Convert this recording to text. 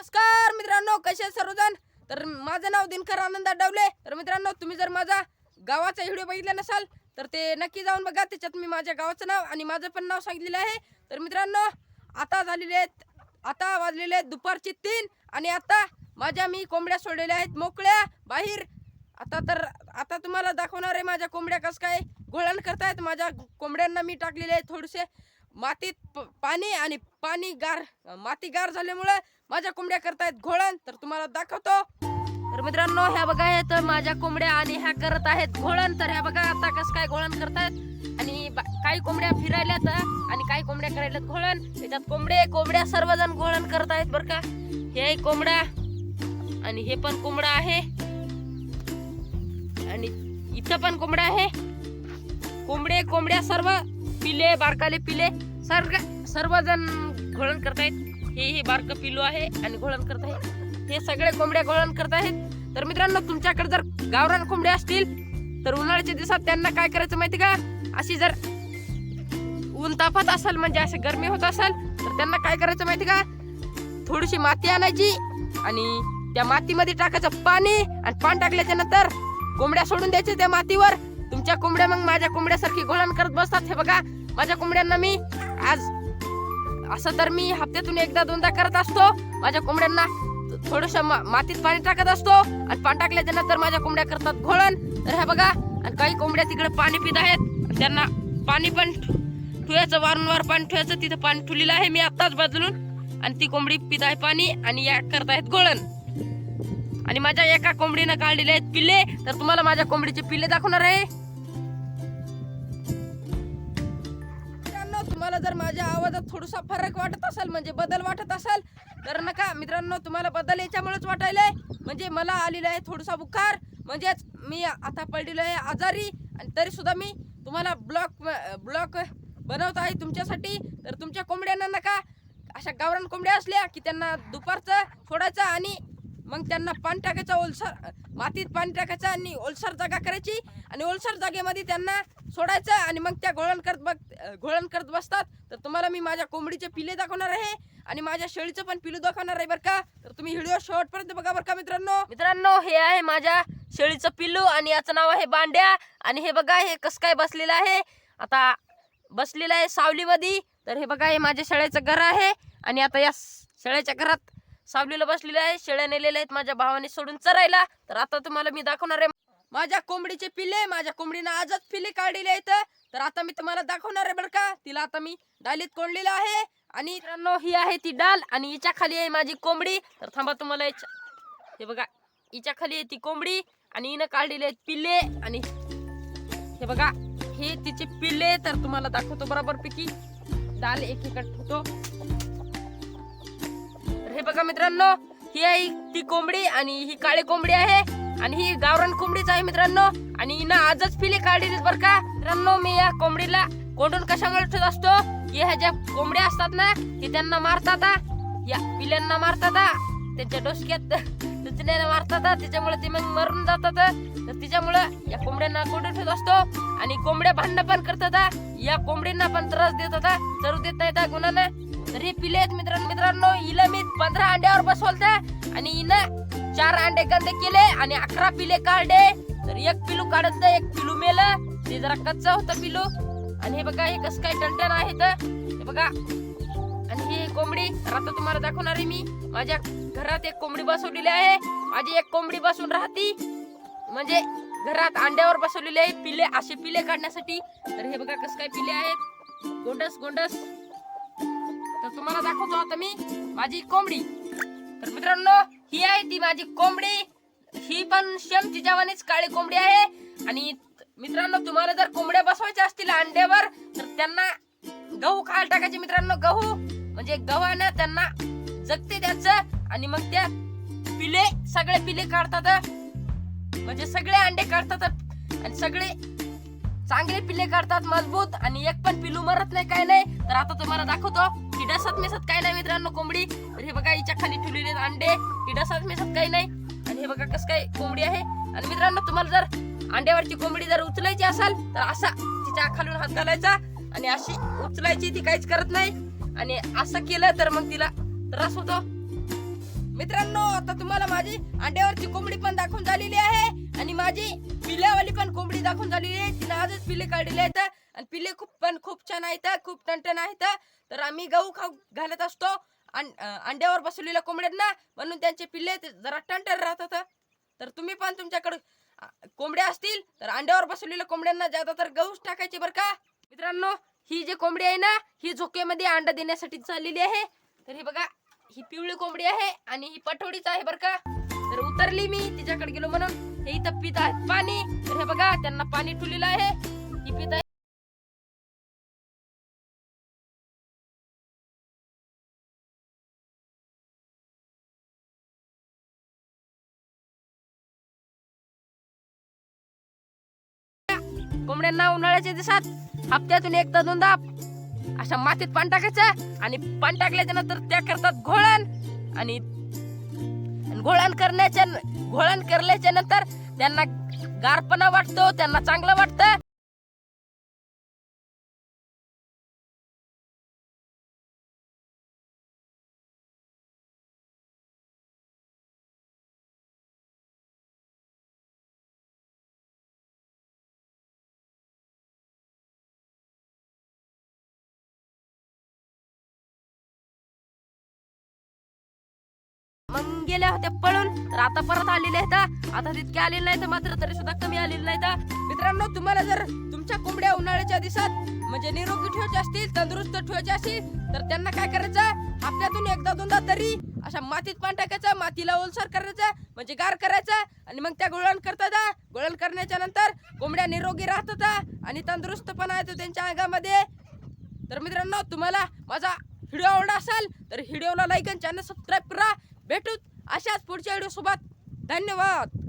नमस्कार मित्रांनो कसे सर्वजण? तर माझं नाव दिनकर आनंद डवले तर मित्रांनो तुम्ही जर माझा गावाचा व्हिडिओ बघितला नसाल तर ते नक्की जाऊन बघा. त्याच्यात मी माझ्या गावाचं नाव आणि माझं पण नाव सांगितलेलं आहे. तर मित्रांनो आता झालेले आहेत आता वाजलेले आहेत दुपारचे तीन आणि आता माझ्या मी कोंबड्या सोडलेल्या आहेत मोकळ्या बाहेर. आता तर आता तुम्हाला दाखवणार आहे माझ्या कोंबड्या कसं काय घोळण करतायत. माझ्या कोंबड्यांना मी टाकलेले आहे थोडेसे. मातीत प- पाणी आणि पाणी गार माती गार झाल्यामुळे माझ्या कोंबड्या करतायत घोळण. तर तुम्हाला दाखवतो. तर मित्रांनो ह्या बघा हे तर माझ्या कोंबड्या आणि ह्या करत आहेत घोळण. तर ह्या बघा आता कसं काय घोळण करतायत. आणि बा- काही कोंबड्या फिरायल्यात आणि काही कोंबड्या करायला घोळण. त्याच्यात कोंबडे कोंबड्या सर्वजण घोळण करत आहेत बरं का. हे कोंबड्या कोंबडा आणि हे पण कोंबडा आहे. आणि इथं पण कोंबडा आहे. कोंबडे कोंबड्या सर्व पिले बारकाले पिले. सर्व सर्वजण घोळण करतायत. हे हे बारक पिलू आहे आणि घोळण करत आहे हे सगळे कोंबड्या घोळण करत आहेत. तर मित्रांनो तुमच्याकडे जर गावरान कोंबड्या असतील तर उन्हाळ्याच्या दिवसात त्यांना काय करायचं माहिती का? अशी जर ऊन तापत असेल म्हणजे असे गरमी होत असेल तर त्यांना काय करायचं माहिती का? थोडीशी माती आणायची आणि त्या मातीमध्ये टाकायचं पाणी आणि पाणी टाकल्याच्या नंतर कोंबड्या सोडून द्यायच्या त्या मातीवर. तुमच्या कोंबड्या मग माझ्या कोंबड्यासारखी घोळण करत बसतात. हे बघा माझ्या कोंबड्यांना मी आज असं तर मी हप्त्यातून एकदा दोनदा करत असतो. माझ्या कोंबड्यांना थोडस मातीत पाणी टाकत असतो. आणि पाणी टाकल्याच्या नंतर माझ्या कोंबड्या करतात घोळण तर हे बघा आणि काही कोंबड्या तिकडे पाणी पित आहेत. त्यांना पाणी पण ठुयाचं ठेवायचं वारंवार पाणी ठेवायचं. तिथं पाणी ठुलेलं आहे मी आत्ताच बदलून. आणि ती कोंबडी पित आहे पाणी आणि या करत आहेत घोळण आणि माझ्या एका कोंबडीनं काढलेले आहेत पिल्ले तर तुम्हाला माझ्या कोंबडीचे पिल्ले दाखवणार आहे. मित्रांनो तुम्हाला जर माझ्या आवाजात थोडासा फरक वाटत असेल म्हणजे बदल वाटत असेल तर नका. मित्रांनो तुम्हाला बदल याच्यामुळेच वाटायलाय. म्हणजे मला आलेला आहे थोडासा बुखार. म्हणजेच मी आता पडलेलो आहे आजारी. आणि तरी सुद्धा मी तुम्हाला ब्लॉक ब्लॉक बनवत आहे तुमच्यासाठी. तर तुमच्या कोंबड्यांना नका. अशा गावरान कोंबड्या असल्या की त्यांना दुपारचं सोडायचं आणि मग त्यांना पाणी टाकायचं ओलसर मातीत पाणी टाकायचं आणि ओलसर जागा करायची. आणि ओलसर जागेमध्ये त्यांना सोडायचं आणि मग त्या घोळण करत बघ घोळण करत बसतात. तर तुम्हाला मी माझ्या कोंबडीचे पिले दाखवणार आहे आणि माझ्या शेळीचं पण पिलू दाखवणार आहे बरं का. तर तुम्ही व्हिडिओ शेवटपर्यंत बघा बरं का मित्रांनो. मित्रांनो हे आहे माझ्या शेळीचं पिल्लू आणि याचं नाव आहे बांड्या. आणि हे बघा हे कसं काय बसलेलं आहे. आता बसलेलं आहे सावलीमध्ये. तर हे बघा हे माझ्या शेळ्याचं घर आहे. आणि आता या शेळ्याच्या घरात सावलीला बसलेले आहे शेळ्या नेलेल्या आहेत माझ्या भावाने सोडून चरायला. तर आता तुम्हाला मी दाखवणार आहे. माझ्या कोंबडीचे पिल्ले माझ्या कोंबडीनं आजच पिले काढलेले आहेत. तर आता मी तुम्हाला दाखवणार आहे बरं का. तिला आता मी डालीत कोंडलेलं आहे. आणि मित्रांनो ही आहे ती डाल आणि हिच्या खाली आहे माझी कोंबडी. तर थांबा तुम्हाला याच्या- हे बघा हिच्या खाली आहे ती कोंबडी आणि हिनं काढलेले आहेत पिल्ले आणि हे बघा हे तिचे पिल्ले. तर तुम्हाला दाखवतो बरोबर पैकी. डाल एक ठेवतो. हे बघा मित्रांनो ही आहे ती कोंबडी आणि ही काळी कोंबडी आहे आणि ही गावरान कोंबडीच आहे मित्रांनो. आणि हिनं आजच पिले काढली बर का. मित्रांनो मी या कोंबडीला कोंडून कशामुळे ठेवत असतो? की ह्या ज्या कोंबड्या असतात ना ते त्यांना मारतात या पिल्यांना मारतात त्यांच्या डोसक्यात टचण्याला मारतात त्याच्यामुळे ते मग मरून जातात तर तिच्यामुळं या कोंबड्यांना कोंडून ठेवत असतो आणि कोंबड्या भांडण पण करतात या कोंबडींना पण त्रास देतात होता चरू देत नाही त्या गुणानं. तरी पिलेत पिले आहेत मित्रांनो मित्रांनो हिला मी पंधरा अंड्यावर बसवलत आणि हिनं चार अंडे कंदे केले आणि अकरा पिले काढले तर एक पिलू काढत एक पिलू मेलं. ते जरा कच्चा होतं पिलू. आणि हे बघा हे कसं काय टणटण आहे तर हे बघा. आणि ही कोंबडी तर आता तुम्हाला दाखवणार आहे मी. माझ्या घरात एक कोंबडी बसवलेली आहे. माझी एक कोंबडी बसून राहती. म्हणजे घरात अंड्यावर बसवलेले आहे पिले असे पिले काढण्यासाठी. तर हे बघा कसं काय पिले आहेत. गोंडस गोंडस. तुम्हाला दाखवतो आता मी माझी कोंबडी. तर मित्रांनो ही आहे ती माझी कोंबडी. ही पण शेम तिच्यावानीच काळी कोंबडी आहे. आणि मित्रांनो तुम्हाला जर कोंबड्या बसवायच्या असतील अंड्यावर तर त्यांना गहू खायला टाकायचे मित्रांनो गहू. म्हणजे गव्हानं त्यांना जगते द्यायचं आणि मग त्या पिले सगळे पिले काढतात. म्हणजे सगळे अंडे काढतात. आणि सगळे चांगले पिल्ले काढतात मजबूत आणि एक पण पिलू मरत नाही काय नाही. तर आता तुम्हाला दाखवतो की डसत मेसत काय नाही मित्रांनो कोंबडी. तर हे बघा हिच्या खाली ठेवलेले अंडे. ही डसत मेसत काही नाही. आणि हे बघा कसं काय कोंबडी आहे. आणि मित्रांनो तुम्हाला जर अंड्यावरची कोंबडी जर उचलायची असेल तर असा तिच्या खालून हात घालायचा आणि अशी उचलायची ती काहीच करत नाही. आणि असं केलं तर मग तिला त्रास होतो. मित्रांनो आता तुम्हाला माझी अंड्यावरची कोंबडी पण दाखवून झालेली आहे. आणि माझी पिल्यावाली पण कोंबडी दाखवून झालेली आहे. तिने आजच पिल्ले काढलेले आहेत. आणि पिल्ले खूप पण खूप छान आहेत. खूप टणटण आहेत. तर आम्ही गहू खाऊ घालत असतो. अंड्यावर बसवलेल्या कोंबड्यांना म्हणून त्यांचे पिल्ले जरा टणटण राहतात. तर तुम्ही पण तुमच्याकडे कोंबड्या असतील तर अंड्यावर बसवलेल्या कोंबड्यांना ज्यादा तर गहूच टाकायचे बरं का? मित्रांनो ही जी कोंबडी आहे ना ही झोकेमध्ये अंडा देण्यासाठी चाललेली आहे. तर हे बघा ही पिवळी कोंबडी आहे आणि ही पटोडीच आहे बरं का? उतरली मी तिच्याकडे गेलो म्हणून. हे इथं पित आहेत पाणी. तर हे बघा त्यांना पाणी ठुलेलं आहे. ही पित आहे. कोंबड्यांना उन्हाळ्याच्या दिवसात हप्त्यातून एकदा दोनदा अशा मातीत पाणी टाकायचं आणि पाणी टाकल्याच्या नंतर त्या करतात घोळण. आणि घोळण करण्याच्या घोळण करल्याच्या नंतर त्यांना गारपणा वाटतो त्यांना चांगलं वाटतं. गेल्या होत्या पळून. तर आता परत आलेले आहेत आता तितके आलेले नाहीत मात्र तरी सुद्धा कमी आलेले नाहीत मित्रांनो तुम्हाला जर तुमच्या कोंबड्या उन्हाळ्याच्या दिवसात म्हणजे निरोगी ठेवायचे असतील तंदुरुस्त ठेवायचे असतील तर त्यांना काय करायचं? हप्त्यातून एकदा दोनदा तरी अशा मातीत पान टाकायचं मातीला ओलसर करायचं म्हणजे गार करायचं आणि मग त्या गोळण करतात गोळण करण्याच्या नंतर कोंबड्या निरोगी राहतात आणि तंदुरुस्त पण येतो त्यांच्या अंगामध्ये. तर मित्रांनो तुम्हाला माझा व्हिडिओ आवडला असेल तर व्हिडिओला लाईक आणि चॅनल सबस्क्राईब करा. भेटू. अशाच पुढच्या व्हिडिओसोबत धन्यवाद.